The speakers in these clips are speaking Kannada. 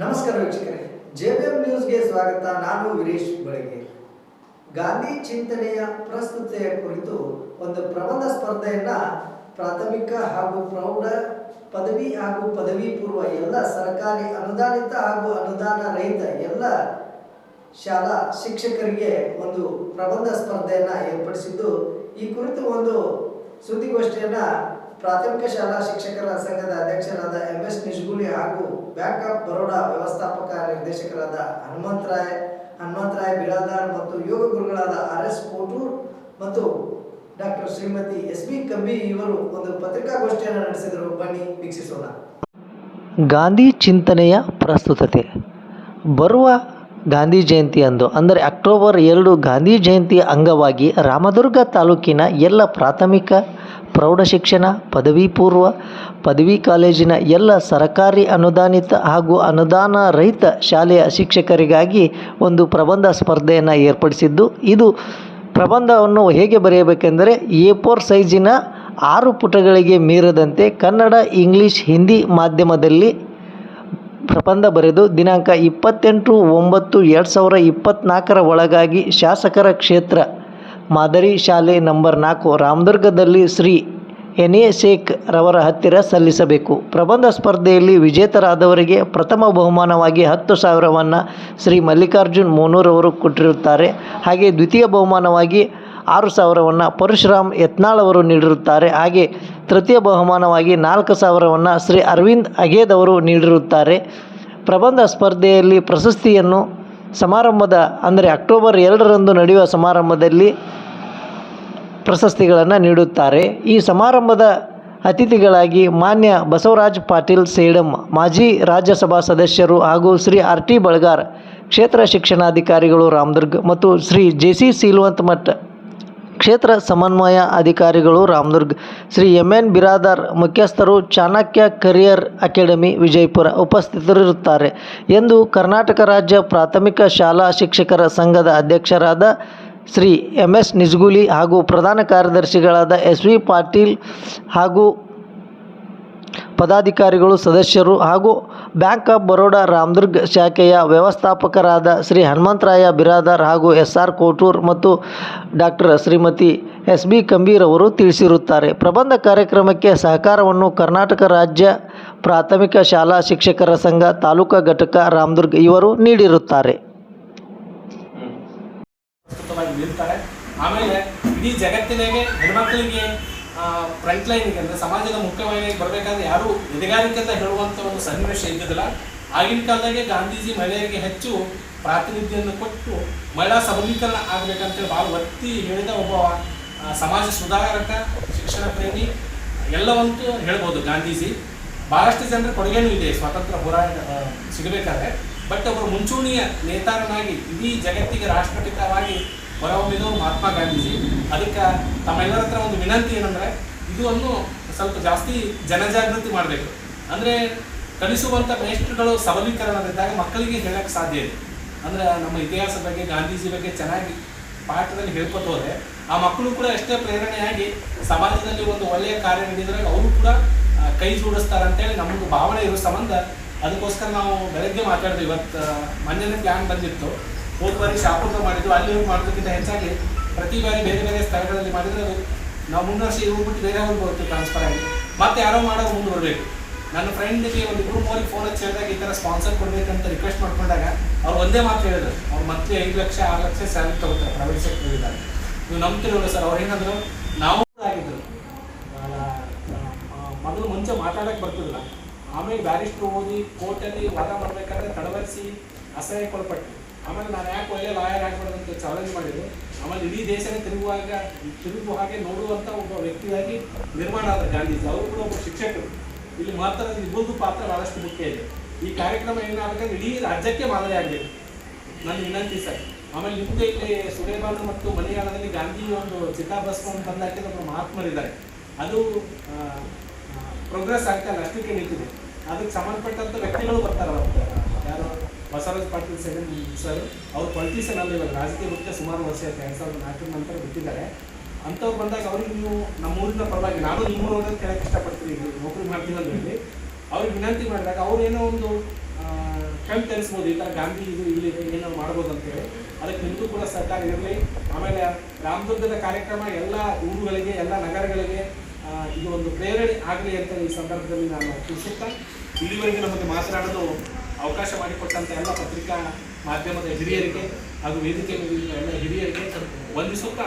ನಮಸ್ಕಾರ ವೀಕ್ಷಕರೇ ಜೆಬಿಎಂ ನ್ಯೂಸ್ಗೆ ಸ್ವಾಗತ. ನಾನು ವೀರೇಶ್ ಬಳಗೆ ಗಾಂಧಿ ಚಿಂತನೆಯ ಪ್ರಸ್ತುತೆಯ ಕುರಿತು ಒಂದು ಪ್ರಬಂಧ ಸ್ಪರ್ಧೆಯನ್ನ ಪ್ರಾಥಮಿಕ ಹಾಗೂ ಪ್ರೌಢ ಪದವಿ ಹಾಗೂ ಪದವಿ ಪೂರ್ವ ಎಲ್ಲ ಸರ್ಕಾರಿ ಅನುದಾನಿತ ಹಾಗೂ ಅನುದಾನ ರಹಿತ ಎಲ್ಲ ಶಾಲಾ ಶಿಕ್ಷಕರಿಗೆ ಒಂದು ಪ್ರಬಂಧ ಸ್ಪರ್ಧೆಯನ್ನ ಏರ್ಪಡಿಸಿದ್ದು. ಈ ಕುರಿತು ಒಂದು ಸುದ್ದಿಗೋಷ್ಠಿಯನ್ನ ಪ್ರಾಥಮಿಕ ಶಾಲಾ ಶಿಕ್ಷಕರ ಸಂಘದ ಅಧ್ಯಕ್ಷರಾದ ಎಂ ಎಸ್ ನಿಜ್ಗುಲಿ ಹಾಗೂ ಬ್ಯಾಂಕ್ ಆಫ್ ಬರೋಡಾ ವ್ಯವಸ್ಥಾಪಕ ನಿರ್ದೇಶಕರಾದ ಹನುಮಂತರಾಯ್ ಹನುಮಂತರಾಯ್ ಬಿರಾದಾರ್ ಮತ್ತು ಯೋಗ ಗುರುಗಳಾದ ಆರ್ ಎಸ್ ಕೋಟೂರ್ ಮತ್ತು ಡಾಕ್ಟರ್ ಶ್ರೀಮತಿ ಎಸ್ ಬಿ ಕಂಬಿ ಇವರು ಒಂದು ಪತ್ರಿಕಾಗೋಷ್ಠಿಯನ್ನು ನಡೆಸಿದರು. ಬನ್ನಿ, ವೀಕ್ಷಿಸೋಣ. ಗಾಂಧಿ ಚಿಂತನೆಯ ಪ್ರಸ್ತುತತೆ. ಬರುವ ಗಾಂಧಿ ಜಯಂತಿಯಂದು ಅಂದರೆ ಅಕ್ಟೋಬರ್ ಎರಡು ಗಾಂಧಿ ಜಯಂತಿಯ ಅಂಗವಾಗಿ ರಾಮದುರ್ಗ ತಾಲೂಕಿನ ಎಲ್ಲ ಪ್ರಾಥಮಿಕ ಪ್ರೌಢಶಿಕ್ಷಣ ಪದವಿ ಪೂರ್ವ ಪದವಿ ಕಾಲೇಜಿನ ಎಲ್ಲ ಸರಕಾರಿ ಅನುದಾನಿತ ಹಾಗೂ ಅನುದಾನ ರಹಿತ ಶಾಲೆಯ ಶಿಕ್ಷಕರಿಗಾಗಿ ಒಂದು ಪ್ರಬಂಧ ಸ್ಪರ್ಧೆಯನ್ನು ಏರ್ಪಡಿಸಿದ್ದು. ಇದು ಪ್ರಬಂಧವನ್ನು ಹೇಗೆ ಬರೆಯಬೇಕೆಂದರೆ, ಎ ಫೋರ್ ಸೈಜಿನ ಆರು ಪುಟಗಳಿಗೆ ಮೀರದಂತೆ ಕನ್ನಡ, ಇಂಗ್ಲೀಷ್, ಹಿಂದಿ ಮಾಧ್ಯಮದಲ್ಲಿ ಪ್ರಬಂಧ ಬರೆದು ದಿನಾಂಕ ಇಪ್ಪತ್ತೆಂಟು ಒಂಬತ್ತು ಎರಡು ಸಾವಿರ ಇಪ್ಪತ್ತ್ನಾಲ್ಕರ ಒಳಗಾಗಿ ಶಾಸಕರ ಕ್ಷೇತ್ರ ಮಾದರಿ ಶಾಲೆ ನಂಬರ್ ನಾಲ್ಕು ರಾಮದುರ್ಗದಲ್ಲಿ ಶ್ರೀ ಎನ್ ಎ ಶೇಖ್ ರವರ ಹತ್ತಿರ ಸಲ್ಲಿಸಬೇಕು. ಪ್ರಬಂಧ ಸ್ಪರ್ಧೆಯಲ್ಲಿ ವಿಜೇತರಾದವರಿಗೆ ಪ್ರಥಮ ಬಹುಮಾನವಾಗಿ ಹತ್ತು ಸಾವಿರವನ್ನು ಶ್ರೀ ಮಲ್ಲಿಕಾರ್ಜುನ್ ಮೋನೂರವರು ಕೊಟ್ಟಿರುತ್ತಾರೆ. ಹಾಗೆ ದ್ವಿತೀಯ ಬಹುಮಾನವಾಗಿ ಆರು ಸಾವಿರವನ್ನು ಪರಶುರಾಮ್ ಯತ್ನಾಳವರು ನೀಡಿರುತ್ತಾರೆ. ಹಾಗೆ ತೃತೀಯ ಬಹುಮಾನವಾಗಿ ನಾಲ್ಕು ಸಾವಿರವನ್ನು ಶ್ರೀ ಅರವಿಂದ್ ಅಗೇದ್ ಅವರು ನೀಡಿರುತ್ತಾರೆ. ಪ್ರಬಂಧ ಸ್ಪರ್ಧೆಯಲ್ಲಿ ಪ್ರಶಸ್ತಿಯನ್ನು ಸಮಾರಂಭದ, ಅಂದರೆ ಅಕ್ಟೋಬರ್ ಎರಡರಂದು ನಡೆಯುವ ಸಮಾರಂಭದಲ್ಲಿ ಪ್ರಶಸ್ತಿಗಳನ್ನು ನೀಡುತ್ತಾರೆ. ಈ ಸಮಾರಂಭದ ಅತಿಥಿಗಳಾಗಿ ಮಾನ್ಯ ಬಸವರಾಜ್ ಪಾಟೀಲ್, ಸೇಡಂ ಮಾಜಿ ರಾಜ್ಯಸಭಾ ಸದಸ್ಯರು ಹಾಗೂ ಶ್ರೀ ಆರ್ ಟಿ ಬಳಗಾರ್ ಕ್ಷೇತ್ರ ಶಿಕ್ಷಣಾಧಿಕಾರಿಗಳು ರಾಮದುರ್ಗ್ ಮತ್ತು ಶ್ರೀ ಜೆ ಸಿ ಸೀಲ್ವಂತ್ ಮಠ್ ಕ್ಷೇತ್ರ ಸಮನ್ವಯ ಅಧಿಕಾರಿಗಳು ರಾಮದುರ್ಗ್. ಶ್ರೀ ಎಂ ಎನ್ ಬಿರಾದಾರ್ ಮುಖ್ಯಸ್ಥರು ಚಾಣಕ್ಯ ಕರಿಯರ್ ಅಕಾಡೆಮಿ ವಿಜಯಪುರ ಉಪಸ್ಥಿತರಿರುತ್ತಾರೆ ಎಂದು ಕರ್ನಾಟಕ ರಾಜ್ಯ ಪ್ರಾಥಮಿಕ ಶಾಲಾ ಶಿಕ್ಷಕರ ಸಂಘದ ಅಧ್ಯಕ್ಷರಾದ ಶ್ರೀ ಎಂ ಎಸ್ ನಿಜ್ಗುಲಿ ಹಾಗೂ ಪ್ರಧಾನ ಕಾರ್ಯದರ್ಶಿಗಳಾದ ಎಸ್ ವಿ ಪಾಟೀಲ್ ಹಾಗೂ ಪದಾಧಿಕಾರಿಗಳು, ಸದಸ್ಯರು ಹಾಗೂ ಬ್ಯಾಂಕ್ ಆಫ್ ಬರೋಡಾ ರಾಮದುರ್ಗ್ ಶಾಖೆಯ ವ್ಯವಸ್ಥಾಪಕರಾದ ಶ್ರೀ ಹನುಮಂತರಾಯ ಬಿರಾದಾರ್ ಹಾಗೂ ಎಸ್ ಆರ್ ಕೋಟೂರ್ ಮತ್ತು doctor Shrimati S B Kambir ಅವರು ತಿಳಿಸಿರುತ್ತಾರೆ. ಪ್ರಬಂಧ ಕಾರ್ಯಕ್ರಮಕ್ಕೆ ಸಹಕಾರವನ್ನು ಕರ್ನಾಟಕ ರಾಜ್ಯ ಪ್ರಾಥಮಿಕ ಶಾಲಾ ಶಿಕ್ಷಕರ ಸಂಘ, ತಾಲೂಕಾ ಘಟಕ ರಾಮದುರ್ಗ್ ಇವರು ನೀಡಿರುತ್ತಾರೆ. ಆಮೇಲೆ ಇಡೀ ಜಗತ್ತಿನಾಗೆ ಹೆಣ್ಮಕ್ಳಿಗೆ ಫ್ರಂಟ್ ಲೈನ್ಗೆ ಅಂದರೆ ಸಮಾಜದ ಮುಖ್ಯವಾಹಿನಿಗೆ ಬರಬೇಕಾದ್ರೆ ಯಾರು ಎದೆಗಾರಿಕೆ ಹೇಳುವಂಥ ಒಂದು ಸನ್ನಿವೇಶ ಇದ್ದಿದ್ದಿಲ್ಲ. ಆಗಿನ ಕಾಲದಾಗೆ ಗಾಂಧೀಜಿ ಮಹಿಳೆಯರಿಗೆ ಹೆಚ್ಚು ಪ್ರಾತಿನಿಧ್ಯವನ್ನು ಕೊಟ್ಟು ಮಹಿಳಾ ಸಬಲೀಕರಣ ಆಗಬೇಕಂತೇಳಿ ಭಾಳ ಒತ್ತಿ ಹೇಳಿದ ಒಬ್ಬ ಸಮಾಜ ಸುಧಾರಕ, ಶಿಕ್ಷಣ ಪ್ರೇಮಿ, ಎಲ್ಲವಂತೂ ಹೇಳ್ಬೋದು ಗಾಂಧೀಜಿ. ಭಾಳಷ್ಟು ಜನರ ಕೊಡುಗೆನೂ ಇದೆ ಸ್ವಾತಂತ್ರ್ಯ ಹೋರಾಟ ಸಿಗಬೇಕಾದ್ರೆ. ಬಟ್ ಅವರು ಮುಂಚೂಣಿಯ ನೇತಾರನಾಗಿ ಇಡೀ ಜಗತ್ತಿಗೆ ರಾಷ್ಟ್ರಪಿತವಾಗಿ ಹೊರಹೊಮ್ಮಿದವರು ಮಹಾತ್ಮ ಗಾಂಧೀಜಿ. ಅದಕ್ಕೆ ತಮ್ಮೆಲ್ಲರ ಹತ್ರ ಒಂದು ವಿನಂತಿ ಏನಂದ್ರೆ, ಇದು ಒಂದು ಸ್ವಲ್ಪ ಜಾಸ್ತಿ ಜನಜಾಗೃತಿ ಮಾಡಬೇಕು. ಅಂದ್ರೆ ಕಲಿಸುವಂತ ಮೇಷ್ಟ್ರುಗಳು ಸಬಲೀಕರಣದಿದ್ದಾಗ ಮಕ್ಕಳಿಗೆ ಹೇಳಕ್ ಸಾಧ್ಯ ಇದೆ ಅಂದ್ರೆ ನಮ್ಮ ಇತಿಹಾಸ ಬಗ್ಗೆ, ಗಾಂಧೀಜಿ ಬಗ್ಗೆ ಚೆನ್ನಾಗಿ ಪಾಠದಲ್ಲಿ ಹೇಳ್ಕೊತ ಹೋದ್ರೆ, ಆ ಮಕ್ಕಳು ಕೂಡ ಎಷ್ಟೇ ಪ್ರೇರಣೆಯಾಗಿ ಸಮಾಜದಲ್ಲಿ ಒಂದು ಒಳ್ಳೆಯ ಕಾರ್ಯ ನಡೆದ್ರೆ ಅವರು ಕೂಡ ಕೈ ಜೋಡಿಸ್ತಾರೆ ಅಂತೇಳಿ ನಮ್ಮದು ಭಾವನೆ ಇರೋ ಸಂಬಂಧ. ಅದಕ್ಕೋಸ್ಕರ ನಾವು ಬೆಳಗ್ಗೆ ಮಾತಾಡಿದ್ವಿ. ಇವತ್ತು ಮೊನ್ನೆ ಪ್ಲಾನ್ ಬಂದಿತ್ತು. ಹೋದ ಬಾರಿ ಶಾಪಕ ಮಾಡಿದ್ದು, ಅಲ್ಲಿ ಹೋಗಿ ಮಾಡೋದಕ್ಕಿಂತ ಹೆಚ್ಚಾಗಿ ಪ್ರತಿ ಬಾರಿ ಬೇರೆ ಬೇರೆ ಸ್ಥಳಗಳಲ್ಲಿ ಮಾಡಿದ್ರೆ ಅದು ನಾವು ಮುಂದೆ ವರ್ಷ ಹೋಗ್ಬಿಟ್ಟು ಬೇರೆ ಬರುತ್ತೆ ಟ್ರಾನ್ಸ್ಫರ್ ಆಗಿ. ಮತ್ತೆ ಯಾರೋ ಮಾಡೋದು ಮುಂದುವರಬೇಕು ನನ್ನ ಫ್ರೆಂಡ್ಗೆ ಒಂದು ಗ್ರೂಪ್ ಮೂರಿಗೆ ಫೋನ್ ಹಚ್ಚಿ ಹೇಳಿದಾಗ ಈ ಥರ ಸ್ಪಾನ್ಸರ್ ಕೊಡಬೇಕಂತ ರಿಕ್ವೆಸ್ಟ್ ಮಾಡ್ಕೊಂಡಾಗ ಅವ್ರು ಒಂದೇ ಮಾತು ಹೇಳಿದ್ರು. ಅವ್ರು ಮತ್ತೆ ಐದು ಲಕ್ಷ, ಆರು ಲಕ್ಷ ಸ್ಯಾಲರಿ ತಗೋತಾರೆ ಪ್ರೈವೇಟ್ ಸೆಕ್ಟರ್ ಇದ್ದಾರೆ. ನೀವು ನಂಬ್ತಿರೋಲ್ಲ ಸರ್ ಅವ್ರು ಏನಂದ್ರು, ನಾವು ಆಗಿದ್ರು ಮೊದಲು ಮುಂಚೆ ಮಾತಾಡಕ್ಕೆ ಬರ್ತಿಲ್ಲ ಆಮೇಲೆ ಬ್ಯಾರಿಸ್ಟ್ರು ಓದಿ ಕೋರ್ಟಲ್ಲಿ ವಾದ ಮಾಡಬೇಕಾದ್ರೆ ತಡವರಿಸಿ ಅಸಹ್ಯಕ್ಕೊಳಪಟ್ಟು ಆಮೇಲೆ ನಾನು ಯಾಕೆ ಒಳ್ಳೆ ಲಾಯರ್ ಅಂತ ಚಾಲೆಂಜ್ ಮಾಡಿದ್ರು ಆಮೇಲೆ ಇಡೀ ದೇಶನೇ ತಿರುಗುವಾಗ ತಿರುಗುವ ಹಾಗೆ ನೋಡುವಂಥ ಒಬ್ಬ ವ್ಯಕ್ತಿಯಾಗಿ ನಿರ್ಮಾಣ ಆದ ಗಾಂಧೀಜಿ. ಅವರು ಕೂಡ ಒಬ್ಬ ಶಿಕ್ಷಕರು. ಇಲ್ಲಿ ಮಾತ್ರ ಇಬ್ಬರದು ಪಾತ್ರ ಬಹಳಷ್ಟು ಮುಖ್ಯ ಇದೆ. ಈ ಕಾರ್ಯಕ್ರಮ ಏನಾಗಬೇಕಂದ್ರೆ ಇಡೀ ರಾಜ್ಯಕ್ಕೆ ಮಾದರಿ ಆಗಬೇಕು. ನನ್ನ ವಿನಂತಿ ಸರ್. ಆಮೇಲೆ ನಿಮ್ಮದೇ ಇಲ್ಲಿ ಸುರೇಬಾನು ಮತ್ತು ಮಲಯಾಳದಲ್ಲಿ ಗಾಂಧಿ ಒಂದು ಚಿತಾಭಸ್ಮವನ್ನು ತಂದಾಕಿ ಒಬ್ಬ ಮಹಾತ್ಮರಿದ್ದಾರೆ. ಅದು ಪ್ರೋಗ್ರೆಸ್ ಆಗ್ತಾ ಇಲ್ಲ. ಅಷ್ಟಕ್ಕೆ ನಿಂತಿದೆ. ಅದಕ್ಕೆ ಸಂಬಂಧಪಟ್ಟಂಥ ವ್ಯಕ್ತಿಗಳು ಬರ್ತಾರೆ ಬಸವರಾಜ್ ಪಾಟೀಲ್ ಸೇರಿ ಸರ್, ಅವ್ರು ಪೊಲಿಟಿಷಿಯನ್ ಅಲ್ಲ ಇವಾಗ, ರಾಜಕೀಯ ವೃತ್ತ ಸುಮಾರು ವರ್ಷ ಆಯ್ತು, ಎರಡು ಸಾವಿರದ ನಾಲ್ಕರ ನಂತರ ಬಿಟ್ಟಿದ್ದಾರೆ. ಅಂಥವ್ರು ಬಂದಾಗ ಅವ್ರಿಗೆ ನೀವು ನಮ್ಮ ಊರಿನ ಪರವಾಗಿ, ನಾನು ನಿಮ್ಮ ನಿಮ್ಮೂರು ಅಂತ ಕೇಳಕ್ಕೆ ಇಷ್ಟಪಡ್ತೀನಿ ನೌಕರಿ ಮಾಡ್ತೀನಿ ಅಂತ ಹೇಳಿ, ಅವ್ರಿಗೆ ವಿನಂತಿ ಮಾಡಿದಾಗ ಅವ್ರು ಏನೋ ಒಂದು ಕಣ್ಣು ತರಿಸ್ಬೋದು, ಈ ಥರ ಗಾಂಧಿ ಇದು ಇಲ್ಲಿ ಏನೋ ಮಾಡ್ಬೋದು ಅಂತೇಳಿ ಅದಕ್ಕೆ ಹಿಂದೂ ಕೂಡ ಸರ್ಕಾರ ಇರಲಿ. ಆಮೇಲೆ ರಾಮದುರ್ಗದ ಕಾರ್ಯಕ್ರಮ ಎಲ್ಲ ಊರುಗಳಿಗೆ, ಎಲ್ಲ ನಗರಗಳಿಗೆ ಇದು ಒಂದು ಪ್ರೇರಣೆ ಆಗಲಿ ಅಂತ ಈ ಸಂದರ್ಭದಲ್ಲಿ ನಾನು ತಿಳಿಸುತ್ತಾ, ಇಲ್ಲಿವರೆಗೆ ನಮಗೆ ಮಾತನಾಡೋದು ಅವಕಾಶ ಮಾಡಿಕೊಟ್ಟಂಥ ಎಲ್ಲ ಪತ್ರಿಕಾ ಮಾಧ್ಯಮದ ಹಿರಿಯರಿಗೆ ಹಾಗೂ ವೇದಿಕೆ ಎಲ್ಲ ಹಿರಿಯರಿಗೆ ವಂದಿಸುತ್ತಾ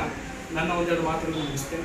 ನನ್ನ ಒಂದೆರಡು ಮಾತುಗಳನ್ನು ಮುಗಿಸ್ತೇನೆ.